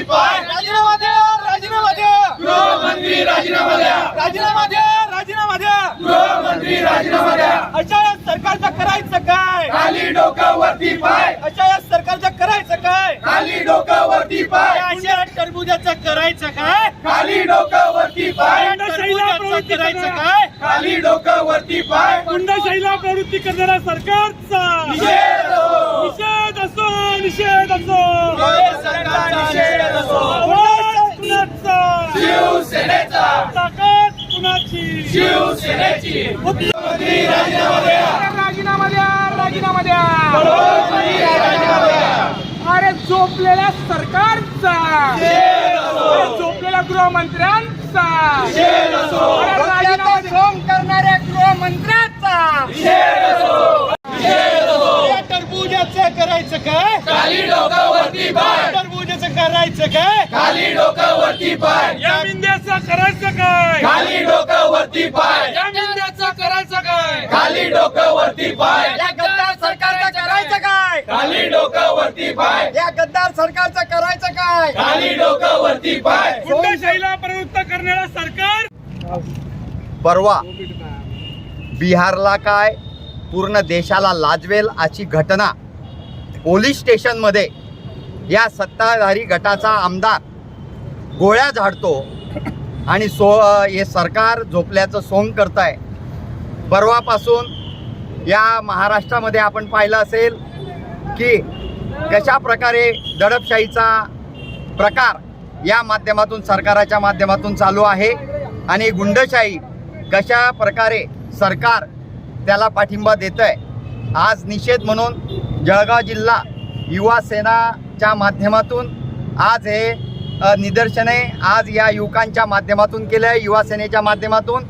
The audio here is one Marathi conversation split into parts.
पाय. राजीनामा द्या राजीनामा द्या. गृहमंत्री राजीनामा द्या. राजीनामा द्या राजीनामा द्या. गृहमंत्री राजीनामा द्या. अशा या सरकारचं करायचं काय? खाली पाय. अशा या सरकारचं करायचं काय? खाली डोक्यावरती पाय. अशा टरबुजाचं करायचं काय? खाली डोक्यावरती पाय. टरबुजाचं करायचं काय? खाली डोक्यावरती पाय. गुंडशाहीला प्रवृत्ती करणाऱ्या सरकारचा निषेध असो. निषेध असो निषेध असो मोदी सरकार निषेध असो. आवाज कुणाचा शिवसेनेचा ताकद कुणाची शिवसेनेची. मुख्यमंत्री राजीनामा द्या. राजीनामा द्या राजीनामा द्या. गृहमंत्री राजीनामा द्या. अरे झोपलेल्या सरकारचा. झोपलेल्या गृहमंत्र्यांचा. राजीनामा करणाऱ्या गृहमंत्र्याचा. टरबुजाचं करायचं काय? खाली डोक्यावरती पाय. टरबुजाचं करायचं काय? खाली डोक्यावरती पाय. या मिंद्याचं करायचं काय? खाली डोक्यावरती पाय. करायचं काय? खाली डोक्यावरती पाय. या गद्दार सरकारचं करायचं काय? खाली डोक्यावरती पाय. या गद्दार सरकारचं करायचं काय? खाली डोक्यावरती पाय. गुंडशाहीला प्रवृत्त करणारं सरकार? परवा बिहारला काय पूर्ण देशाला लाजवेल अशी घटना पोलीस स्टेशनमध्ये या सत्ताधारी गटाचा आमदार गोळ्या झाडतो. आणि सो हे सरकार झोपल्याचं सोंग करत आहे परवापासून या महाराष्ट्रामध्ये आपण पाहिलं असेल की कशा प्रकारे दडपशाहीचा प्रकार या माध्यमातून सरकाराच्या माध्यमातून चालू आहे आणि गुंडशाही कशा प्रकारे सरकार त्याला पाठिंबा देत आहे आज निषेध म्हणून जळगाव जिल्हा युवा सेनाच्या माध्यमातून आज हे निदर्शने आज या युवकांच्या माध्यमातून केलं आहे युवासेनेच्या माध्यमातून.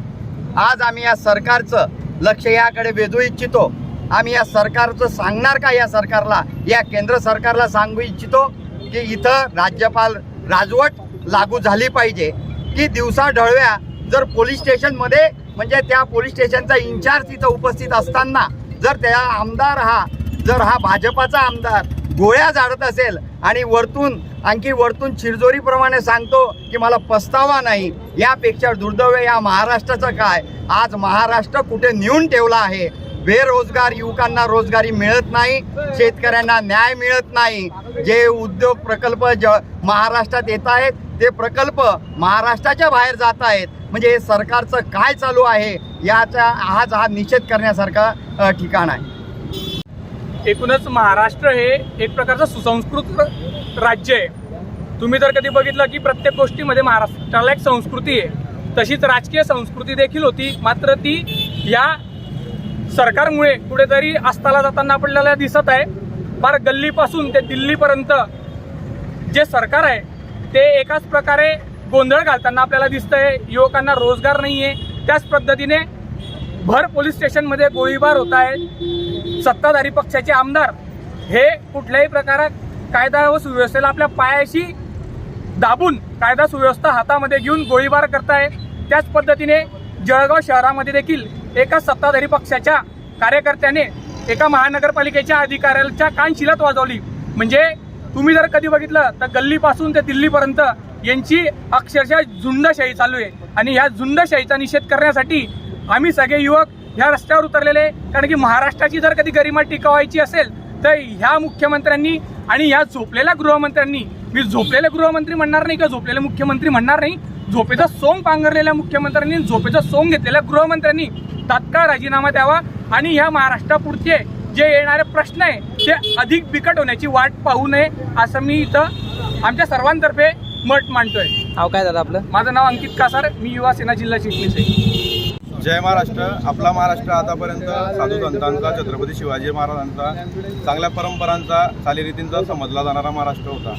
आज आम्ही या सरकारचं लक्ष याकडे वेधू इच्छितो. आम्ही या सरकारचं सांगणार का या सरकारला? या केंद्र सरकारला सांगू इच्छितो की इथं राज्यपाल राजवट लागू झाली पाहिजे. की दिवसा ढळव्या जर पोलीस स्टेशनमध्ये म्हणजे त्या पोलीस स्टेशनचा इन्चार्ज तिथं उपस्थित असताना जर त्या आमदार हा जर हा भाजपाचा आमदार गोळ्या झाडत असेल आणि वरतून आणखी वरतून चिरजोरीप्रमाणे सांगतो की मला पस्तावा नाही. यापेक्षा दुर्दैव या महाराष्ट्राचं काय? आज महाराष्ट्र कुठे नेऊन ठेवला आहे? बेरोजगार युवकांना रोजगारी मिळत नाही शेतकऱ्यांना न्याय मिळत नाही. जे उद्योग प्रकल्प ज महाराष्ट्रात येत आहेत ते प्रकल्प महाराष्ट्राच्या बाहेर जात आहेत. म्हणजे हे सरकारचं काय चालू आहे? याचा आज हा निषेध करण्यासारखा ठिकाण आहे. एकूणच महाराष्ट्र हे एक प्रकारचं सुसंस्कृत राज्य आहे. तुम्ही जर कधी बघितलं की प्रत्येक गोष्टीमध्ये महाराष्ट्राला एक संस्कृती आहे. तशीच राजकीय संस्कृती देखील होती मात्र ती या सरकारमुळे कुठेतरी अस्ताला जाताना आपल्याला दिसत आहे. फार गल्लीपासून ते दिल्लीपर्यंत जे सरकार आहे ते एकाच प्रकारे गोंधळ घालताना आपल्याला दिसतंय. युवकांना रोजगार नाही आहे त्याच पद्धतीने भर पोलीस स्टेशनमध्ये गोळीबार होत आहे सत्ताधारी पक्षाचे आमदार हे कुठल्याही प्रकारात कायदा व सुव्यवस्थेला आपल्या पायाशी दाबून कायदा सुव्यवस्था हातामध्ये घेऊन गोळीबार करताय. त्याच पद्धतीने जळगाव शहरामध्ये देखील एका सत्ताधारी पक्षाच्या कार्यकर्त्याने एका महानगरपालिकेच्या अधिकाऱ्याच्या कानशिलात वाजवली. म्हणजे तुम्ही जर कधी बघितलं तर गल्लीपासून ते दिल्लीपर्यंत यांची अक्षरशः झुंडशाही चालू आहे. आणि ह्या झुंडशाहीचा निषेध करण्यासाठी आम्ही सगळे युवक ह्या रस्त्यावर उतरलेले कारण की महाराष्ट्राची जर कधी गरिमा टिकवायची असेल तर ह्या मुख्यमंत्र्यांनी आणि ह्या झोपलेल्या गृहमंत्र्यांनी मी झोपलेले गृहमंत्री म्हणणार नाही का? झोपलेले मुख्यमंत्री म्हणणार नाही. झोपेचा सोंग पांघरलेल्या मुख्यमंत्र्यांनी झोपेचा सोंग घेतलेल्या गृहमंत्र्यांनी तात्काळ राजीनामा द्यावा आणि ह्या महाराष्ट्रापुढचे जे येणारे प्रश्न आहे ते अधिक बिकट होण्याची वाट पाहू नये असं मी इथं आमच्या सर्वांतर्फे मत मांडतोय. नाव काय दादा आपलं? माझं नाव अंकित कासार मी युवा सेना जिल्हा चिटणीस आहे. जय महाराष्ट्र. आपला महाराष्ट्र आतापर्यंत साधू संतांचा छत्रपती शिवाजी महाराजांचा चांगल्या परंपरांचा चालीरीतींचा समजला जाणारा महाराष्ट्र होता.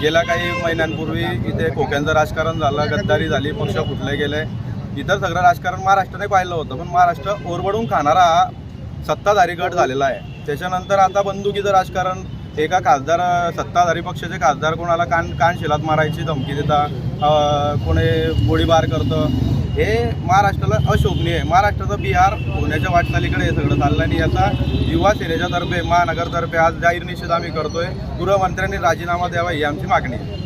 गेल्या काही महिन्यांपूर्वी इथे खोक्यांचं राजकारण झालं गद्दारी झाली पक्ष फुटले गेले. इतर सगळं राजकारण महाराष्ट्राने पाहिलं होतं पण महाराष्ट्र ओरबडून खाणारा हा सत्ताधारी गट झालेला आहे. त्याच्यानंतर आता बंदुकीचं राजकारण एका खासदार सत्ताधारी पक्षाचे खासदार कोणाला कान कान शिलात मारायची धमकी देता कोणी गोळीबार करतं हे महाराष्ट्राला अशोभनीय आहे. महाराष्ट्राचा बिहार होण्याच्या वाटचालीकडे हे सगळं चाललं आणि याचा युवा सेनेच्या तर्फे महानगरतर्फे आज जाहीर निषेध आम्ही करतोय. गृहमंत्र्यांनी राजीनामा द्यावा ही आमची मागणी आहे.